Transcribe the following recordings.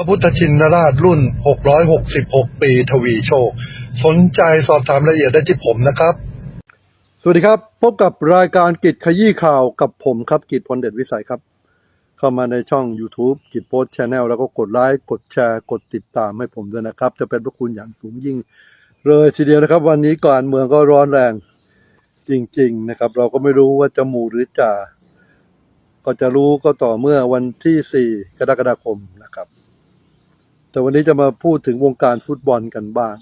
พระพุทธชินราชรุ่น 666 ปีทวีโชค สนใจสอบถามรายละเอียดได้ที่ผมนะครับ สวัสดีครับ พบกับรายการกิจขยี้ข่าวกับผมครับกิจพลเด็ดวิสัยครับ เข้ามาในช่อง YouTube กิจโพสต์ชแนลแล้วก็กดไลค์กดแชร์กดติดตามให้ผมด้วยนะครับ จะเป็นพระคุณอย่างสูงยิ่งเลยทีเดียวนะครับ วันนี้การเมืองก็ร้อนแรงจริง ๆ นะครับ เราก็ไม่รู้ว่าจะหมู่หรือจ่าก็จะรู้ก็ต่อเมื่อวันที่ 4 กรกฎาคมนะครับ แต่วันนี้จะมาพูดถึงวงการฟุตบอลกันบ้าง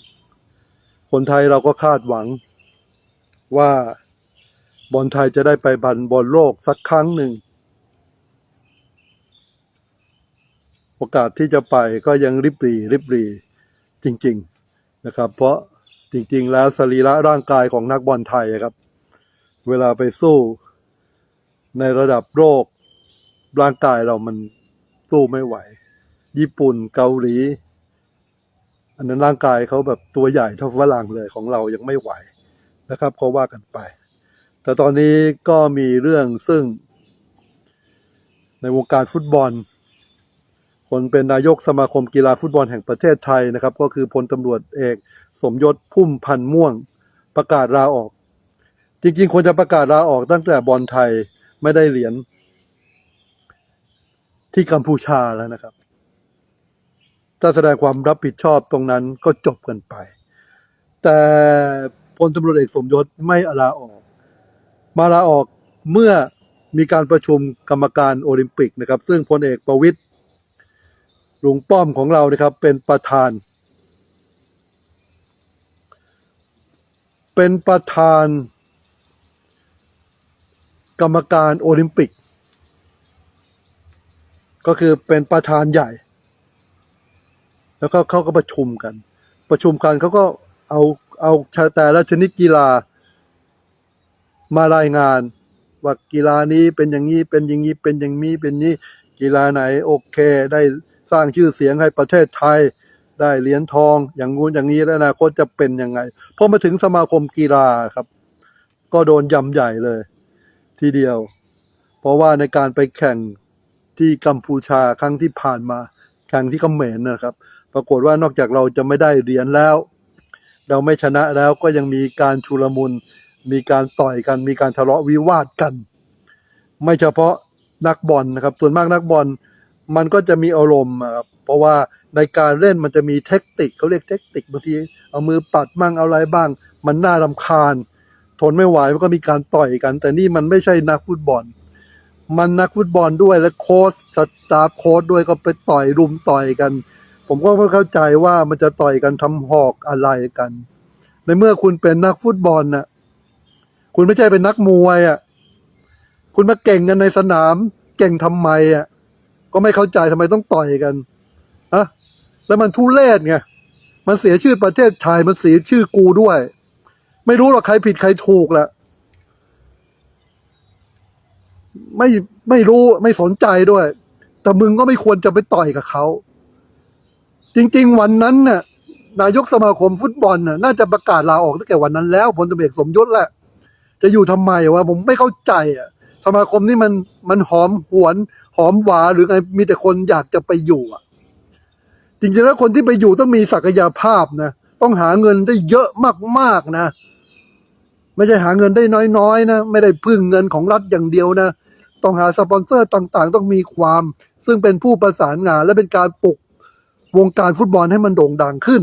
คนไทยเราก็คาดหวังว่าบอลไทยจะได้ไปบันบอลโลกสักครั้งหนึ่ง โอกาสที่จะไปก็ยังริบหรีริบหรีจริง ๆนะครับ เพราะจริง ๆ แล้วสรีระร่างกายของนักบอลไทยครับ เวลาไปสู้ในระดับโลกร่างกายเรามันสู้ไม่ไหว ญี่ปุ่นเกาหลี อันนั้นร่างกายเขาแบบตัวใหญ่เท่าฝรั่งเลยของเรายังไม่ไหวนะครับเขาว่ากันไป แต่ตอนนี้ก็มีเรื่องซึ่ง ในวงการฟุตบอล คนเป็นนายกสมาคมกีฬาฟุตบอลแห่งประเทศไทยนะครับ ก็คือพลตำรวจเอก สมยศพุ่มพันธ์ม่วงประกาศลาออก จริง ๆควรจะประกาศลาออกตั้งแต่บอลไทยไม่ได้เหรียญที่กัมพูชาแล้วนะครับ ถ้าแสดงความรับผิดชอบตรงนั้นก็จบกันไป แต่พลตำรวจเอกสมยศไม่ลาออก มาลาออกเมื่อมีการประชุมกรรมการโอลิมปิกนะครับ ซึ่งพลเอกประวิตยลุงป้อมของเรานะครับ เป็นประธาน เป็นประธาน กรรมการโอลิมปิก ก็คือเป็นประธานใหญ่ แล้วก็เขาก็ประชุมกัน ประชุมกันเขาก็เอาเอาแต่ละชนิดกีฬามารายงาน ว่ากีฬานี้เป็นอย่างนี้เป็นอย่างนี้เป็นอย่างนี้เป็นนี้กีฬาไหนโอเค ได้สร้างชื่อเสียงให้ประเทศไทย ได้เหรียญทองอย่างงู้นอย่างนี้แล้วอนาคตจะเป็นยังไงพอมาถึงสมาคมกีฬาครับ ก็โดนยำใหญ่เลย ทีเดียว เพราะว่าในการไปแข่งที่กัมพูชาครั้งที่ผ่านมา แข่งที่เขมรนะครับ ปรากฏว่านอกจากเราจะไม่ได้เหรียญแล้ว เราไม่ชนะแล้วก็ยังมีการชุลมุน มีการต่อยกัน มีการทะเลาะวิวาทกัน ไม่เฉพาะนักบอลนะครับ ส่วนมากนักบอลมันก็จะมีอารมณ์ครับเพราะว่าในการเล่นมันจะมีเทคนิคเขาเรียกเทคนิคบางทีเอามือปัดบ้างเอาอะไรบ้าง มันน่ารำคาญ ทนไม่ไหวมันก็มีการต่อยกัน แต่นี่มันไม่ใช่นักฟุตบอล มันนักฟุตบอลด้วยและโค้ชสตาฟโค้ชด้วยก็ไปต่อยรุมต่อยกัน ผมก็ไม่เข้าใจว่ามันจะต่อยกันทำหอกอะไรกัน ในเมื่อคุณเป็นนักฟุตบอลน่ะ คุณไม่ใช่เป็นนักมวยอะ คุณมาเก่งกันในสนาม เก่งทำไมอะ ก็ไม่เข้าใจทำไมต้องต่อยกันอะแล้วมันทุเรศไง มันเสียชื่อประเทศไทยมันเสียชื่อกูด้วย ไม่รู้หรอกใครผิดใครถูกแหละไม่ไม่รู้ไม่สนใจด้วย แต่มึงก็ไม่ควรจะไปต่อยกับเขา จริง ๆ วันนั้นน่ะนายกสมาคมฟุตบอลน่ะน่าจะประกาศลาออกตั้งแต่วันนั้นแล้วพลตำรวจเอกสมยศแหละจะอยู่ทำไมวะผมไม่เข้าใจอะสมาคมนี่มันมันหอมหวน หอมหวาหรือไงมีแต่คนอยากจะไปอยู่อะ จริงๆแล้วคนที่ไปอยู่ต้องมีศักยภาพนะต้องหาเงินได้เยอะมากๆนะ ไม่ใช่หาเงินได้น้อยๆนะไม่ได้พึ่งเงินของรัฐอย่างเดียวนะต้องหาสปอนเซอร์ต่างๆ ต้องมีความ ซึ่งเป็นผู้ประสานงาน และเป็นการปลุก วงการฟุตบอลให้มันโด่งดังขึ้น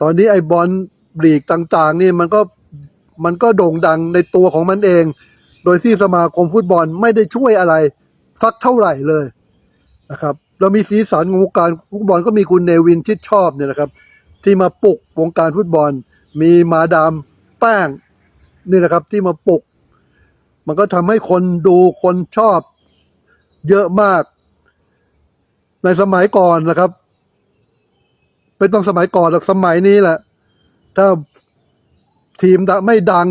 ตอนนี้ไอ้บอลลีกต่าง ๆ นี่มันก็มันก็โด่งดังในตัวของมันเอง โดยที่สมาคมฟุตบอลไม่ได้ช่วยอะไรสักเท่าไหร่เลยนะครับเรามีสีสันของวงการฟุตบอลก็มีคุณเนวินชิดชอบเนี่ยนะครับ ที่มาปลุกวงการฟุตบอล มีมาดามแป้งนี่นะครับที่มาปลุก มันก็ทำให้คนดูคนชอบ เยอะมาก ในสมัยก่อนนะครับ ไม่ต้องสมัยก่อนหรอกสมัยนี้แหละ ถ้าทีมไม่ดัง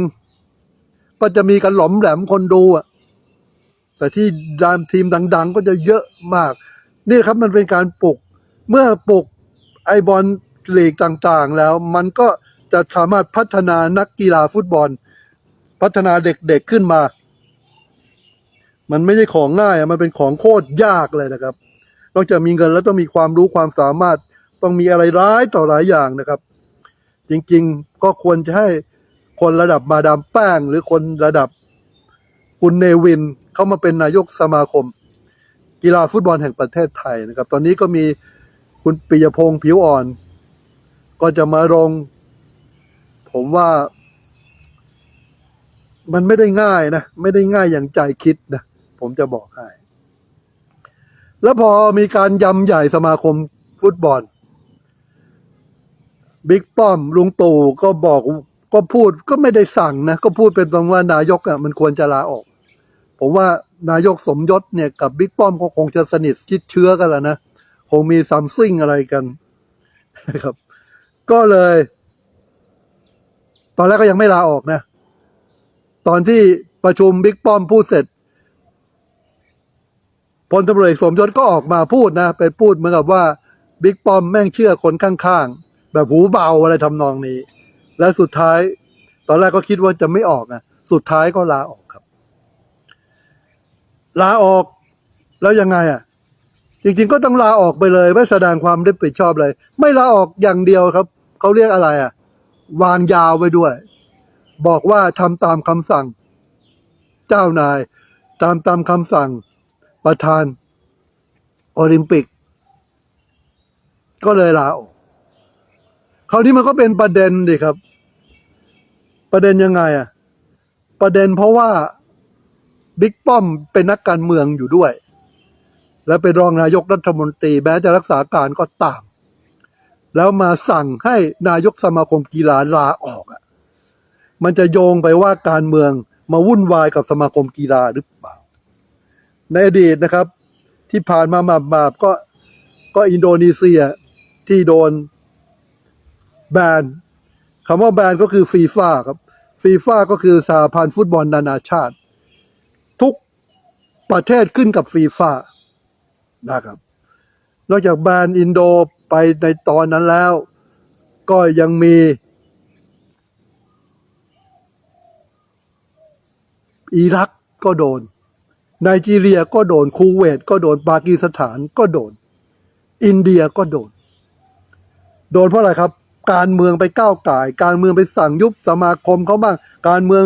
ก็จะมีกันหลอมแหลมคนดูอะ แต่ที่ดามทีมดัง ๆ ก็จะเยอะมาก นี่ครับมันเป็นการปลุก เมื่อปลุกไอบอลลีกต่างๆ แล้ว มันก็จะสามารถพัฒนานักกีฬาฟุตบอล พัฒนาเด็กๆขึ้นมา มันไม่ใช่ของง่ายอะมันเป็นของโคตรยากเลยนะครับ นอกจากมีเงินแล้วต้องมีความรู้ความสามารถต้องมีอะไรร้ายต่อหลายอย่างนะครับ จริงๆก็ควรจะให้คนระดับมาดามแป้ง หรือคนระดับคุณเนวินเข้ามาเป็นนายกสมาคม กีฬาฟุตบอลแห่งประเทศไทยนะครับ ตอนนี้ก็มีคุณปิยพงษ์ผิวอ่อน ก็จะมาลง ผมว่า มันไม่ได้ง่ายนะ ไม่ได้ง่ายอย่างใจคิดนะ ผมจะบอกให้ แล้วพอมีการยำใหญ่สมาคมฟุตบอล บิ๊กป้อมลุงตู่ก็บอกก็พูดก็ไม่ได้สั่งนะ ก็พูดเป็นตรงว่านายกอะมันควรจะลาออก ผมว่านายกสมยศเนี่ยกับบิ๊กป้อมก็คงจะสนิทชิดเชื้อกันแล้วนะ คงมีซัมซิงอะไรกันนะครับ ก็เลย ตอนแรกก็ยังไม่ลาออกนะ ตอนที่ประชุมบิ๊กป้อมพูดเสร็จ พลตำรวจเอกสมยศก็ออกมาพูดนะไปพูดเหมือนกับว่าบิ๊กป้อมแม่งเชื่อคนข้างๆ แบบหูเบาอะไรทำนองนี้ และสุดท้าย ตอนแรกก็คิดว่าจะไม่ออกนะสุดท้ายก็ลาออกครับ ลาออกแล้วยังไงอะ จริงๆก็ต้องลาออกไปเลย ไม่แสดงความรับผิดชอบเลย ไม่ลาออกอย่างเดียวครับเขาเรียกอะไรอะ วางยาวไว้ด้วย บอกว่าทำตามคำสั่ง เจ้านาย ตามตามคำสั่ง ประธานโอลิมปิก ก็เลยลาออกคราวนี้มันก็เป็นประเด็นดิครับ ประเด็นยังไงอะประเด็นเพราะว่าบิ๊กป้อมเป็นนักการเมืองอยู่ด้วย และเป็นรองนายกรัฐมนตรีแม้จะรักษาการก็ตาม แล้วมาสั่งให้นายกสมาคมกีฬาลาออกอะมันจะโยงไปว่าการเมืองมาวุ่นวายกับสมาคมกีฬาหรือเปล่า ในอดีตนะครับ ที่ผ่านมามามาก็ก็อินโดนีเซียที่โดนแบนคำว่าแบนก็คือฟีฟ่าครับฟีฟ่าก็คือสหพันธ์ฟุตบอลนานาชาติ ทุกประเทศขึ้นกับฟีฟ่านะครับ นอกจากแบนอินโดไปในตอนนั้นแล้ว ก็ยังมีอิรักก็โดน ไนจีเรียก็โดนคูเวตก็โดนปากีสถานก็โดน อินเดียก็โดน โดนเพราะอะไรครับ การเมืองไปก้าวไก่การเมืองไปสั่งยุบสมาคมเขาบ้าง การเมือง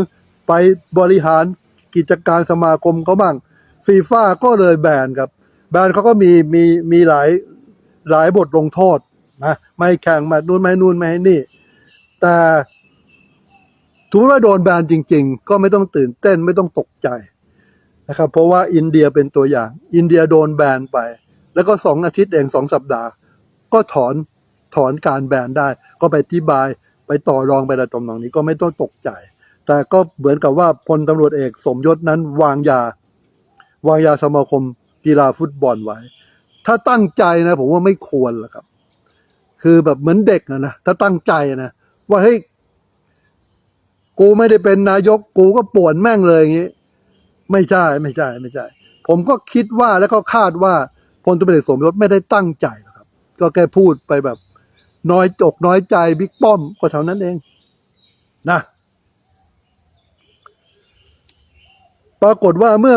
ไปบริหารกิจการสมาคมเขาบ้างฟีฟ่าก็เลยแบนครับ แบนเขาก็มีมีมีหลายหลายบทลงโทษนะไม่แข่งมานู่นไม่นู่นไม่ให้นี่ แต่ถือว่าโดนแบนจริง ๆ ก็ไม่ต้องตื่นเต้นไม่ต้องตกใจ นะครับ เพราะว่าอินเดียเป็นตัวอย่าง อินเดียโดนแบนไป แล้วก็สองอาทิตย์เองสองสัปดาห์ ก็ถอนถอนการแบนได้ ก็ไปอธิบายไปต่อรองไปอะไรตรงนี้ก็ไม่ต้องตกใจ แต่ก็เหมือนกับว่าพลตำรวจเอกสมยศนั้นวางยา วางยาสมาคมกีฬาฟุตบอลไว้ ถ้าตั้งใจนะ ผมว่าไม่ควรหรอกครับ คือแบบเหมือนเด็กนะนะถ้าตั้งใจนะว่าเฮ้ยกูไม่ได้เป็นนายกกูก็ป่วนแม่งเลยอย่างนี้ ไม่ใช่ไม่ใช่ไม่ใช่ ผมก็คิดว่าแล้วก็คาดว่าพลตุเอกสมยศไม่ได้ตั้งใจหรอกครับ ก็แค่พูดไปแบบ น้อยจกน้อยใจบิ๊กป้อมก็เท่านั้นเองนะปรากฏว่าเมื่อ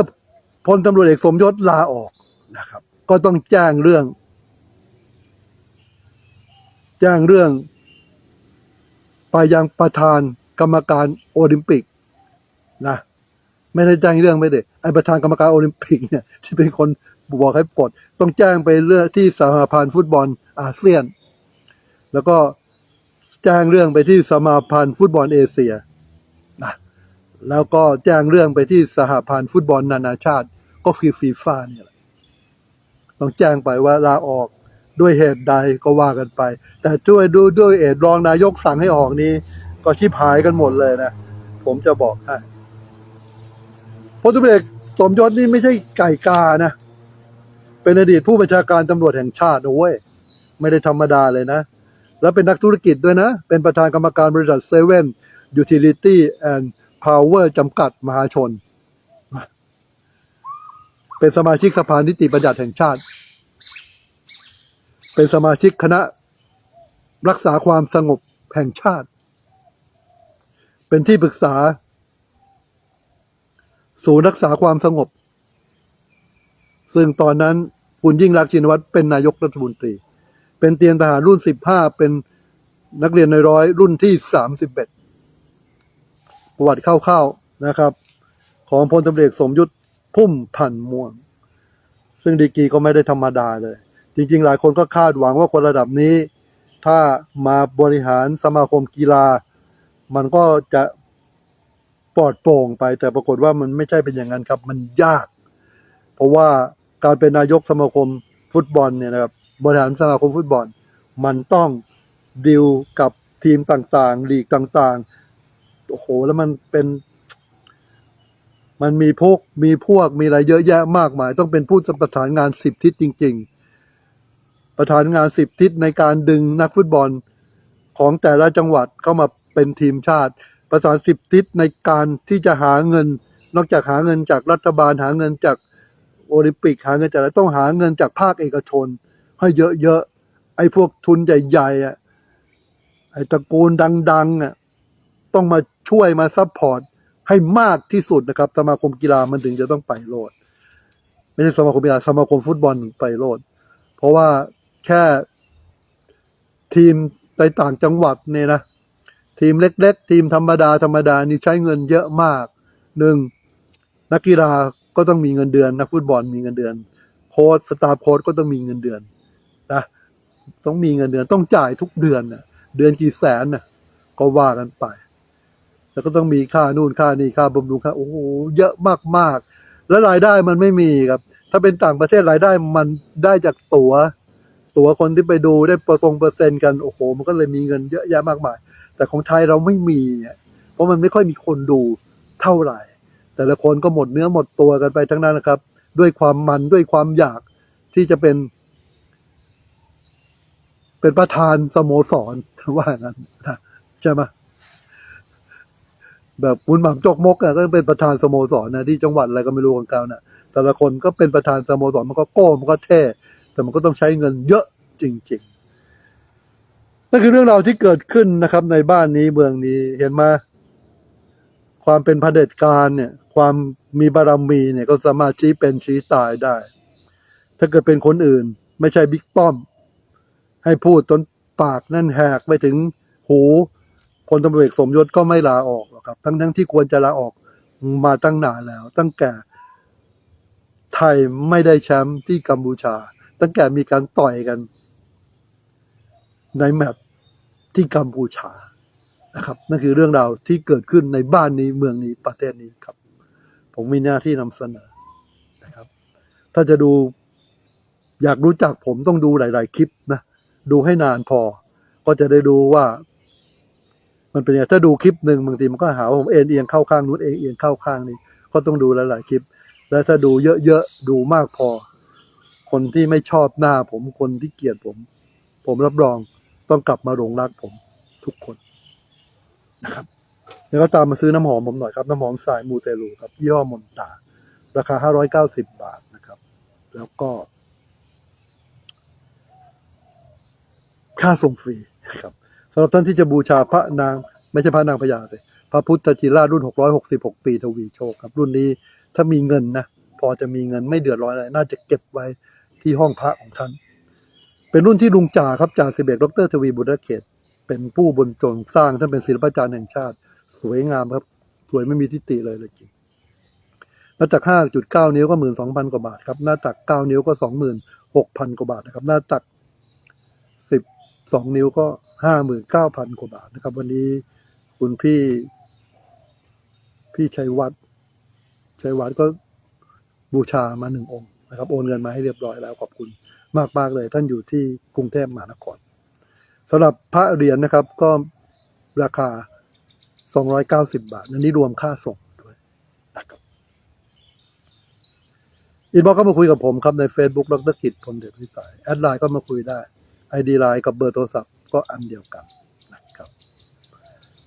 พลตำรวจเอกสมยศลาออกนะครับ ก็ต้องแจ้งเรื่อง แจ้งเรื่องไปยังประธานกรรมการโอลิมปิกนะ ไม่ได้แจ้งเรื่องไม่ได้ไอประธานกรรมการโอลิมปิกเนี่ยที่เป็นคนบอกให้ปลดต้องแจ้งไปเรื่องที่สหพันธ์ฟุตบอลอาเซียน แล้วก็แจ้งเรื่องไปที่สมาพันธ์ฟุตบอลเอเชียนะแล้วก็แจ้งเรื่องไปที่สหพันธ์ฟุตบอลนานาชาติ ก็คือฟีฟ่าเนี่ยแหละต้องแจ้งไปว่าลาออกด้วยเหตุใดก็ว่ากันไป แต่ช่วยดูด้วยเหตุรองนายกสั่งให้ออกนี้ ก็ชิบหายกันหมดเลยนะ ผมจะบอกให้ พลตุเอกสมยศนี่ไม่ใช่ไก่กานะ เป็นอดีตผู้บัญชาการตำรวจแห่งชาตินะเว้ย ไม่ได้ธรรมดาเลยนะ แล้วเป็นนักธุรกิจด้วยนะ เป็นประธานกรรมการบริษัทเซเว่นยูทิลิตี้แอนด์พาวเวอร์จำกัดมหาชน เป็นสมาชิกสภานิติบัญญัติแห่งชาติ เป็นสมาชิกคณะรักษาความสงบแห่งชาติ เป็นที่ปรึกษา ศูนย์รักษาความสงบ ซึ่งตอนนั้นคุณยิ่งรักชินวัตรเป็นนายกรัฐมนตรี เป็นเตียมทหารรุ่นสิบห้าเป็นนักเรียนในร้อยรุ่นที่สามสิบเอ็ดประวัติคร่าวๆนะครับ ของพลตำรวจสมยุทธพุ่มพันม่วง ซึ่งดีกีก็ไม่ได้ธรรมดาเลย จริง ๆ หลายคนก็คาดหวังว่าคนระดับนี้ ถ้ามาบริหารสมาคมกีฬา มันก็จะ ปลอดโปร่งไป แต่ปรากฏว่ามันไม่ใช่เป็นอย่างนั้นครับ มันยาก เพราะว่าการเป็นนายกสมาคมฟุตบอลเนี่ยนะครับบริหารสมาคมฟุตบอล มันต้องดิวกับทีมต่างๆลีกต่างๆโอ้โหแล้วมันเป็น มันมีพวกมีพวกมีอะไรเยอะแยะมากมาย ต้องเป็นผู้ประสานงานสิบทิศจริง ๆ ประธานงานสิบทิศในการดึงนักฟุตบอลของแต่ละจังหวัดเข้ามาเป็นทีมชาติ ประสานสิบทิศในการที่จะหาเงิน นอกจากหาเงินจากรัฐบาลหาเงินจากโอลิมปิกหาเงินจากอะไรต้องหาเงินจากภาคเอกชน ให้เยอะๆไอ้พวกทุนใหญ่ๆอะไอ้ตระกูลดังๆอะต้องมาช่วยมาซัพพอร์ตให้มากที่สุดนะครับ สมาคมกีฬามันถึงจะต้องไปโลด ไม่ใช่สมาคมกีฬาสมาคมฟุตบอลไปโลด เพราะว่าแค่ทีมในต่างจังหวัดเนี่ยนะ ทีมเล็ก ๆ ทีมธรรมดาธรรมดานี่ใช้เงินเยอะมากหนึ่งนักกีฬาก็ต้องมีเงินเดือน นักฟุตบอลมีเงินเดือน โค้ชสตาฟโค้ชก็ต้องมีเงินเดือนนะต้องมีเงินเดือนต้องจ่ายทุกเดือนนะเดือนกี่แสนนะก็ว่ากันไป แล้วก็ต้องมีค่านู่นค่านี่ค่าบำรุงค่าโอ้โหเยอะมากๆ แล้วรายได้มันไม่มีครับ ถ้าเป็นต่างประเทศรายได้มันได้จากตัว๋ว ตั๋วคนที่ไปดูได้เปอร์ตรงเปอร์เซ็นต์กันโอ้โห มันก็เลยมีเงินเยอะแยะมากมาย แต่ของไทยเราไม่มีเนี่ยเพราะมันไม่ค่อยมีคนดูเท่าไหร่ แต่ละคนก็หมดเนื้อหมดตัวกันไปทั้งนั้นนะครับ ด้วยความมันด้วยความอยากที่จะเป็น เป็นประธานสโมสรว่างั้นนะใช่ไหมแบบคุณหม่ำจกมกอะก็เป็นประธานสโมสรนะที่จังหวัดอะไรก็ไม่รู้ของเขานะแต่ละคนก็เป็นประธานสโมสรมันก็โก้มันก็เท่ แต่มันก็ต้องใช้เงินเยอะจริง ๆ นั่นคือเรื่องราวที่เกิดขึ้นนะครับ ในบ้านนี้เมืองนี้เห็นไหมความเป็นเผด็จการเนี่ย ความมีบารมีเนี่ยก็สามารถชี้เป็นชี้ตายได้ ถ้าเกิดเป็นคนอื่น ไม่ใช่บิ๊กป้อม ให้พูดจนปากนั่นแหกไปถึงหูพลตำรวจสมยศก็ไม่ลาออกหรอกครับ ทั้งทั้งที่ควรจะลาออกมาตั้งนานแล้ว ตั้งแต่ไทยไม่ได้แชมป์ที่กัมพูชา ตั้งแต่มีการต่อยกัน ในแมตช์ที่กัมพูชานะครับ นั่นคือเรื่องราวที่เกิดขึ้นในบ้านนี้เมืองนี้ประเทศนี้ครับ ผมมีหน้าที่นำเสนอนะครับ ถ้าจะดูอยากรู้จักผมต้องดูหลาย ๆ คลิปนะ ดูให้นานพอ ก็จะได้ดูว่า มันเป็นยังไงถ้าดูคลิปหนึ่งบางทีมันก็หาว่าผมเอ็นเอียงเข้าข้างนู้นเองเอียงเข้าข้างนี้ ก็ต้องดูหลาย ๆ คลิป และถ้าดูเยอะ ๆ ดูมากพอ คนที่ไม่ชอบหน้าผมคนที่เกลียดผม ผมรับรอง ต้องกลับมาหลงรักผมทุกคนนะครับ แล้วก็ตามมาซื้อน้ำหอมผมหน่อยครับ น้ำหอมสายมูเตลูครับยี่ห้อมนตา ราคา 590 บาทนะครับ แล้วก็ ค่าส่งฟรีครับสำหรับท่านที่จะบูชาพระนาง ไม่ใช่พระนางพญาเลยพระพุทธจิรารุ่น 666 ปีทวีโชคครับ รุ่นนี้ถ้ามีเงินนะ พอจะมีเงินไม่เดือดร้อนอะไร น่าจะเก็บไว้ที่ห้องพระของท่าน เป็นรุ่นที่ลุงจ่าครับจ่าสิบเอกดรทวีบุตรเขต เป็นผู้บรรจงสร้างท่านเป็นศิลปาจารย์แห่งชาติ สวยงามครับ สวยไม่มีทิฏฐิเลยเลยจริงหน้าตัก5.9นิ้วก็12,000กว่าบาทครับ หน้าตัก9นิ้วก็26,000กพันกว่าบาทนะครับ หน้าตัก12นิ้วก็59,000กว่าบาทนะครับ วันนี้คุณพี่ พี่ชัยวัฒน์ชัยวัฒน์ก็บูชามาหนึ่งองค์นะครับ โอนเงินมาให้เรียบร้อยแล้วขอบคุณ มากมากๆเลย ท่านอยู่ที่กรุงเทพมหานครสำหรับพระเหรียญนะครับก็ราคา 290 บาทอันนี้รวมค่าส่งด้วยนะครับอินบ็อกก็มาคุยกับผมครับใน Facebook ดรกิจพลเดชวิสัยแอดไลน์ก็มาคุยได้ ID ไลน์กับเบอร์โทรศัพท์ก็อันเดียวกันนะครับ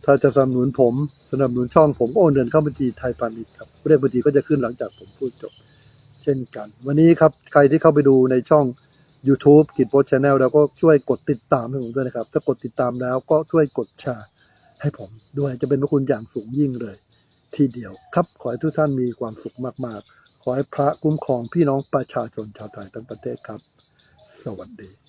ถ้าจะสนับสนุนผมสนับสนุนช่องผมก็โอนเงินเข้าบัญชีไทยพาณิชย์ครับเลขบัญชีก็จะขึ้นหลังจากผมพูดจบ เช่นกัน วันนี้ครับใครที่เข้าไปดูในช่อง YouTube กิจโพสชาแนลแล้วก็ช่วยกดติดตามให้ผมด้วยนะครับ ถ้ากดติดตามแล้วก็ช่วยกดแชร์ให้ผมด้วยจะเป็นพระคุณอย่างสูงยิ่งเลย ทีเดียวครับขอให้ทุกท่านมีความสุขมาก ๆ ขอให้พระคุ้มครองพี่น้องประชาชนชาวไทยทั้งประเทศครับ สวัสดี